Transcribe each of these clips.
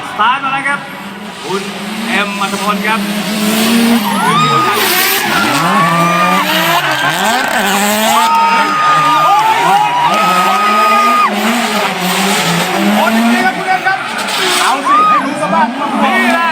อกสตาร์ทมาแล้วครับ คุณเอ็มมัตพลครับโอ้ยนี่ครับคุณเอ็มครับ เอาสิ ให้รู้สบ้างนี่แหละ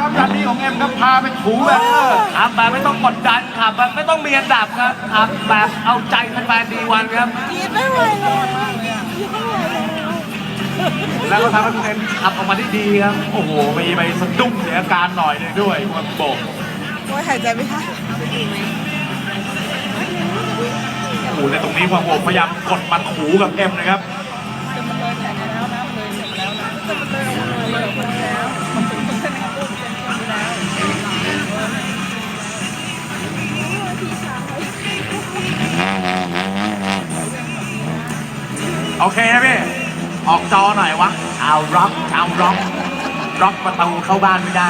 ครับมากครับยันนี้ของเอ็มครับพาไปถูแบบเออขับแบบไม่ต้องกดดันขับแบบไม่ต้องมีอันดับครับขับแบบเอาใจแฟนๆดีวันครับยีไม่ไหวแล้วยีไม่ไหวแล้วแล้วก็ทำให้คุณเอ็มขับออกมาได้ดีครับโอ้โหมีไปสะดุ้งเสียอาการหน่อยนึงด้วยคุณโบกโอ้ยหายใจไม่ทันโอ้โหในตรงนี้ความโบกพยายามกดมาถูกับเอ็มนะครับ โอเคนะพี่ ออกจอหน่อยวะเอาร็อกเอาร็อก ร็อกประตูเข้าบ้านไม่ได้